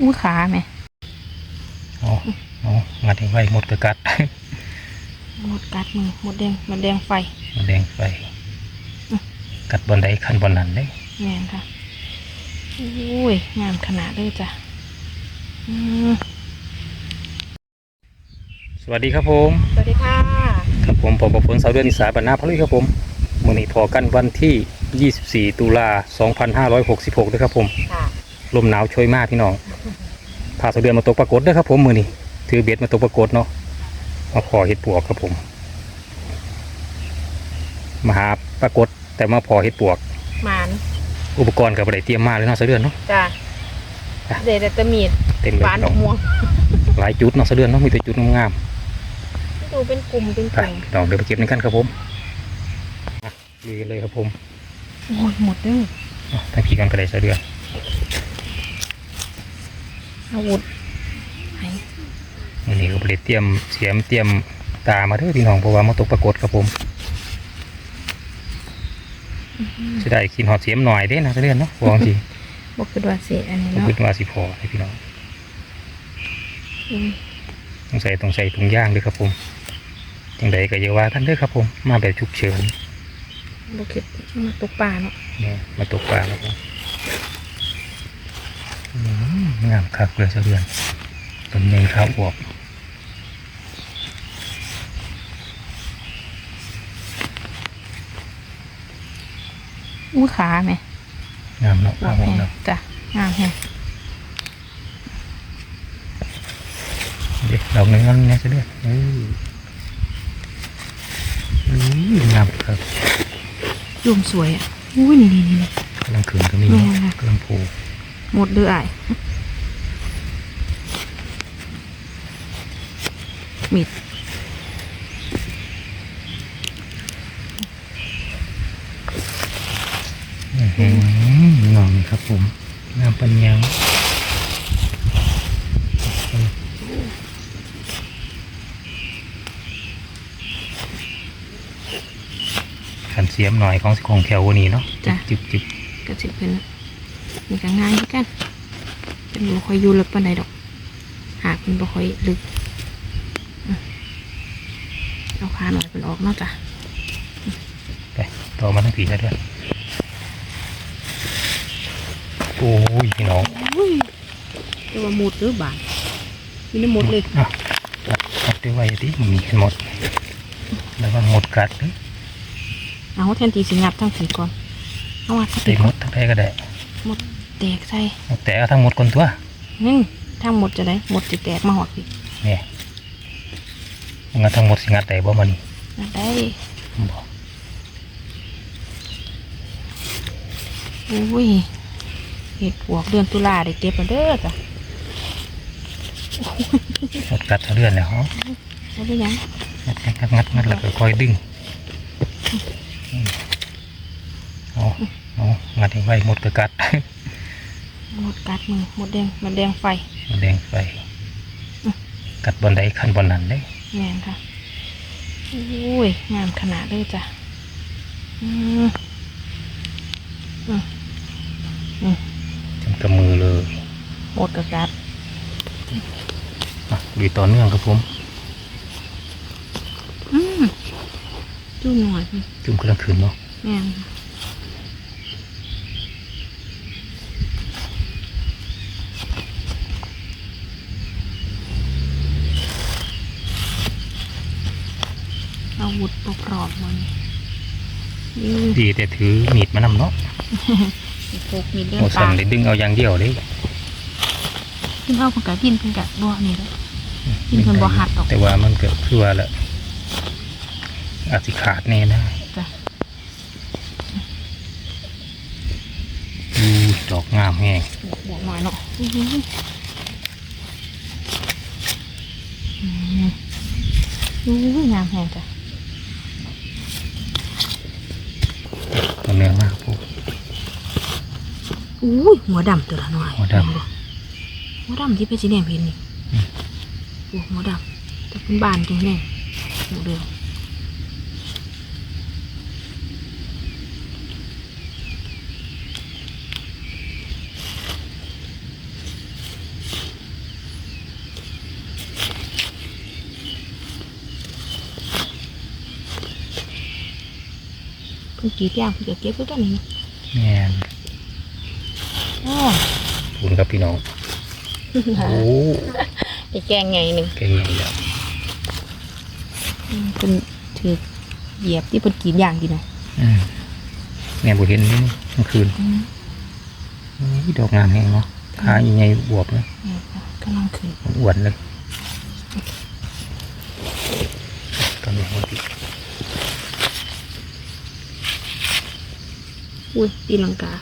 อู้ขาไหมเอาเอางัดให้ไว้หมดกระกัดหมดกัดมือหมดแดงหมดแดงไฟมันแดงไฟ กัดบนใดคันบนนั้นได้แม่นค่ะอุ้ยงามขนาดเลยจ้ะอืมสวัสดีครับผม สวัสดีค่ะ ครับผมผมประพลสาวเดือนอิสาบรรณาพลุยครับผมมื่อนี้พอกันวันที่ 24 ตุลา 2566ด้วยครับผมค่ะลมหนาวช่วยมากพี่น้อง พาสาวเดือนมาตกปรากฏด้วยครับผมมื่อนี้ถือเบ็ดมาตกปรากฏเนาะมาพอเห็ดปวกครับผมมาหาปรากฏแต่มาพอเห็ดปวกหมานอุปกรณ์กับอะไรเตรียมมาเลยเนาะสาวเดือนเนาะจ้ะอะเดดตะมีดเต็มเลยหวานพี่น้องม่วงหลายจุดเนาะสาวเดือนเนาะมีแต่จุดงามดูเป็นกลุ่มเป็นๆกไปลุ่มพี่น้องเดี๋ยวไปเก็บในกันครับผมอะลุยกันเลยครับผมโอ้ยหมดเด้ออะทางผีกันกระไดสาวเดือน อาวุธไหนวันนี้ก็บริเตรียมเสียมเตรียมตามาเด้อพี่น้องเพราะว่ามาตกปรากฏครับผมจะได้กินหอดเสียมหน่อยเด้นะเรื่อนเนาะวางสิบอกคือว่าสิอันนี้ผมเนาะคิดว่าสิพอให้พี่น้องอืมต้องใส่ต้องใส่ถุงย่างด้วยครับผมจังใดก็อย่าว่ากันเด้อครับผม มาแบบฉุกเฉินบอกคิดมาตกปลาเนาะเนี่ยมาตกปลาครับผมอืม งามคักเลยเสะเดือนต้นใหญ่ขาวอวบอู้ขาไหมงามเนาะบอขากวอแห้วบงเนาะจ้ะงามแห้งเด็กดอกหนึงนั่นเนี่ยเสะเดือนเอออืมงามครับยุมสวยอะอุ้ยนี่นี่นี่กำลังขืนก็มีแม่นค่ะกำลังผูหมดเดือไอาย มิดอื้อหือหน่องครับผมงามปัญญาขันเสียมหน่อยของสิของแถววันนี้เนาะจิบจิบก็สิเป็นนี่ก็ง่ายคือกันเป็นบ่ค่อยอยู่ลึกปานใดดอก หากมันบ่ค่อยลึกอืม เอาขาหน่อยเป็นออกเนอกจ้ะไปต่อมาทั้งผีแล้วด้วยโอ้ยพี่น้องอุ้ยแต่ว่าหมดหรือบาทมีน้ำหมดเลยอะกัดกัดได้ไว้ดิมันมีกันหมด แล้วมันหมดกัดเลยเอาแทนทีสิงับทั้งสีก่อนเอาว่าถ้าใส่หมดทั้งใดก็ได้หมดแตกใส่แต่เอาทั้งหมดคนตัวนี่ทั้งหมดจะได้หมดจะแตกมาหอดพี่เนี่ย งัดทั้งหมดสิงัดได้บ่มันนี่นั่นได้บอกอุ้ยเห็ดปวกเดือนตุลาได้เก็บมาเด้อจ้ะหมดกัดเลื่อนแล้วฮะเอาไปยังงัดงัดงัดงัดงัดแล้วก็ค่อยดึงอืมเอาเอางัดให้ไว้หมดกระกัดหมดกัดมือหมดแดงหมันแดงไฟมันแดงไฟกัดบนใดคันบนนั้นได้ แม่นค่ะอุ้ยงามขนาดเลยจ้ะอืมอืมอืมจนกระมือเลยหมดกระกัดอะดูต่อเนื่องครับผมอืมจุ่มหน่อยพี่จุ่มกำลังคืนเนาะแม่นค่ะ อาวุธปกรอบมันนี่ดีแต่ถือมีดมานำเนาะพกมีเรื่องโอ้ปสั่ลานเลยดึงเอาอย่างเดียวเลยกินเอาของกะกินเป็นกะบ่นี่เลยกินเพิ่นบ่หัดดอกแต่ว่ามันเกิดคือว่าละอาจสิขาดแน่นะจ้ะดูดอกงามแห้งบอกหน่อยเนาะอื้อหืออืมอู้งามแหงจ้ะ อุ้ยหัวดำตัวละหน่อยหัวดำหัวดำที่เป็นสีแดงเห็นนี่โอ้หัวดำแต่เป็นบานจังแน่หัวเดือคุณกี่แก้วคุณจะเก็บไว้ตัวนี้แน่ คุณครับพี่น้องโอ้ไอ้แกงใหญ่หนึงแกงใหญ่แล้วอืมเพิ่นถือเหยียบที่เพิ่นกรีดยางกินน่ะอืมแม่บ่เห็นนี่กลางคืนอืมนี่ดอกงามแห้งเนาะขาใหญ่ๆบวบเลยนี่ค่ะกำลังขึ้นอ้วนๆเลยกำลังหัวติอุ้ยตีลังกา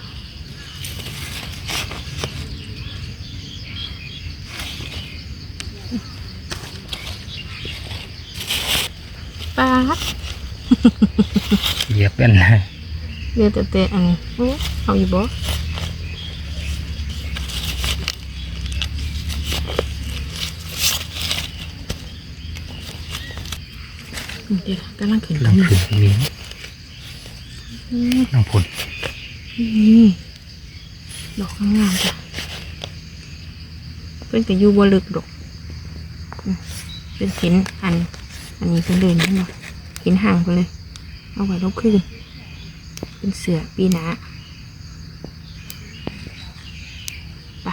ปาดเหยียบเป็นเลยเดี๋ยวแต่แต่อันนี้โอ้เอาอยู่บ่อืมเดี๋ยวกำลังขึ้นลำขึ้นมีอืมน้ำผลนี่ดอกงามๆจ้ะเพิ่นก็อยู่บ่ลึกดอกอืมเป็นเห็นอัน อันนี้เพิ่นเดินขึ้นมาเห็นห่างไปเลย เอาไว้ลบคืนเป็นเสือปีหนาไป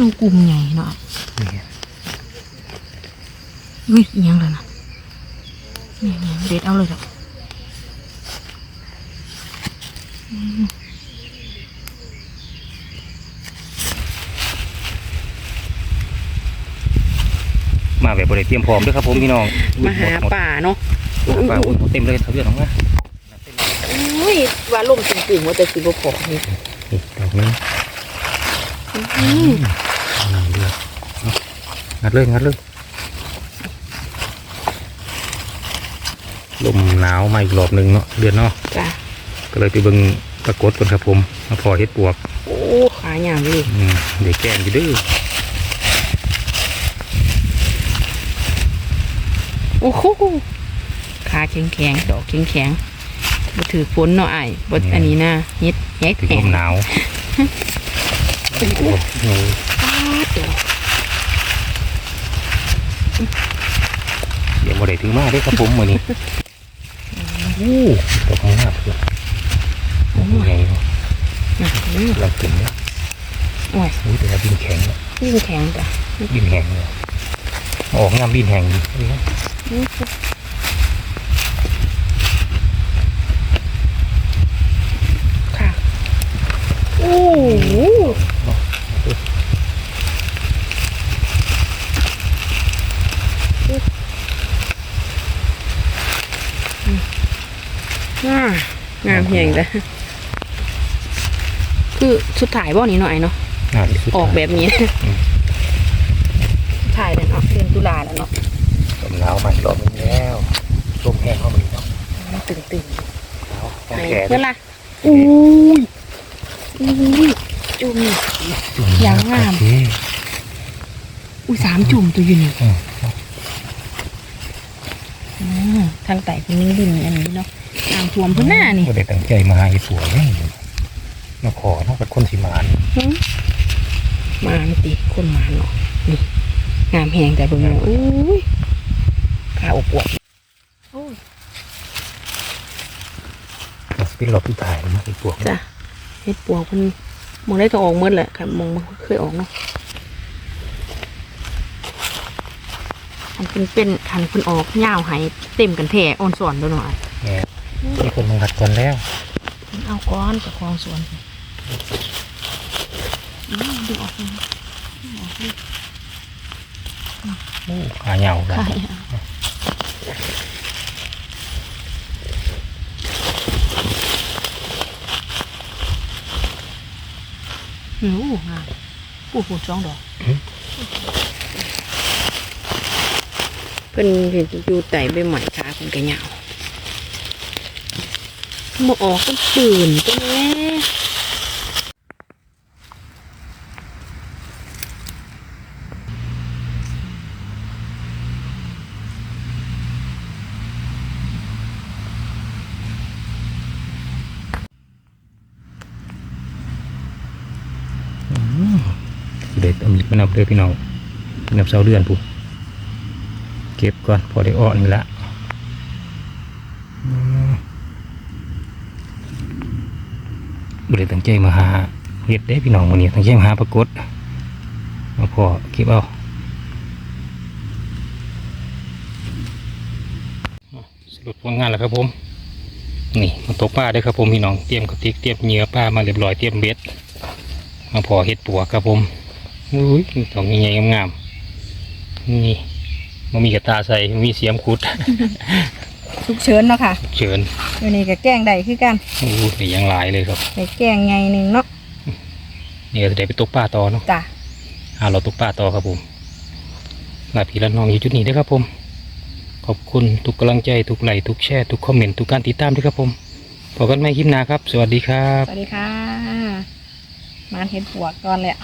น้องกลุ่มใหญ่เนาะอุ้ยยังเลยนะนี่นี่เด็ดเอาเลยดอก มาแบบบริเตรียมพร้อมด้วยครับผมพี่น้องมาหาป่าเนาะหาป่าอุ้ยเต็มเลยทะเบียนของมาอุ้ยว่าลมตึงๆว่าแต่สิบ่พอนี่นี่ดอกนี้อืมงามเดือดงัดเลยงัดเลยลมหนาวมาอีกรอบหนึ่งเนาะเดือนเนาะจ้ะก็เลยไปเบิ่งปรากฏก่อนครับผมมาพอเฮ็ดปวก โอ้ ขาหยางเลยอืมเดี๋ยวแกงอยู่เดื้อ โอ้โหขาแข็งๆดอกแข็งๆบ่ถือฝนเนาะอ้ายบ่อันนี้นะเฮ็ดเฮ็ดถึงแห้ลงมหนาวโอ้โหปาดเดี๋ยวเดี๋ยวโมได้ถึงมาได้อครับผมมื้อนี้โอ้ดอกงามเลยโอ้ยใหญ่เนาะหนักเลยเราขึ้นเนี่ยโอ้ยอุ้ยแต่ว่าดินแข็งเนาะยิ่งแข็งจ้ะดินแห้งเลยออกงามดินแห้งดี นี่ครับค่ะ โอ้โหงามงามเพียงแต่คือสุดท้ายบ่นี้หน่อยเนาะงามที่สุดออกแบบนี้ ถ่ายแล้วเนาะเดือนตุลาแล้วเนาะลม หนาวมาอีกรอบหนึงแล้วลมแห้งเข้ามาอีกเนาะตึงตึงหนาวๆต้องไหนแขนเพื่อนล่ะอุ้ยอุ้ยจุ่มจุ่มอย่างงามโอเคอุ้ยสามจุ่มตัวอยู่นี่อืมอืมทางไต่เป็นนิ่งดินอันนี้เนาะน้ำท่วมพื้นหน้านี่บ่ได้ตั้งใจมาหาไอ้ปัวเลยมาขอเนอกจากคนสิมานหึมาไม่ตีคนมาเนาะนี่งามแหงแต่เบิ่งเนาะอุ้ย ข้าอบอวบโอ้ยมาสปินรอบที่ถ่ายมาไอ้ปัวจ้ะเฮ็ดปวกมันมองได้ก็ออกหมดแหละค่ะมองมันเคยออกเนาะอันเป็นเป็นขันเพิ่นออกยาวใหายเต็มกันแท่อ่อนสอนด้วยหน่อยแง่มีคนมาหัดก่อนแล้วเอาก้อนกับคลองสวนอืมดึงออกเลยโอ้ขาเหยาวกัน ค่ะโอ้งามปูปูสองดอกเพิ่นเห็นอยู่ไต่ใบใหม่ขาเพิ่นก็ยาวมาออกก็ปืนก็แม่ เด็กมีมันนับเด้อพี่น้องนับเสาเดือนผู้เก็บก่อนพอได้อ่อนนี่ละบริเวณตั้งใจมาหาเห็ดได้พี่น้องวันนี้ตั้งใจมาหาปรากฏมาพอเก็บเอาสรุปผลงานแล้วครับผมนี่มาตกปลาได้ครับผมพี่น้องเตรียมกระติกเตรียมเนื้อปลามาเรียบร้อยเตรียมเบ็ดมาพอเห็ดปัวครับผม อุ้ยดอกใหญ่ๆงามๆนี่มันมีกระตาใส่มันมีเสียมขุดทุกเชิญเนาะค่ะเชิญอยู่นี่ก็แกล้งได้คือกันโอ้โหนี่ยังหลายเลยครับได้แกล้งไงหนึ่งเนาะนี่ก็จะได้ไปตกปลาต่อเนาะจ้ะหาเราตกปลาต่อครับผมลาพี่ละน้องอยู่จุดนี้เด้วยครับผม ขอบคุณทุกกำลังใจทุกไลค์ทุกแชร์ทุกคอมเมนต์ทุกการติดตามด้วยครับผมพบกันใหม่คลิปหน้าครับ สวัสดีครับ สวัสดีค่ะมาเห็นปวกก่อนแหละ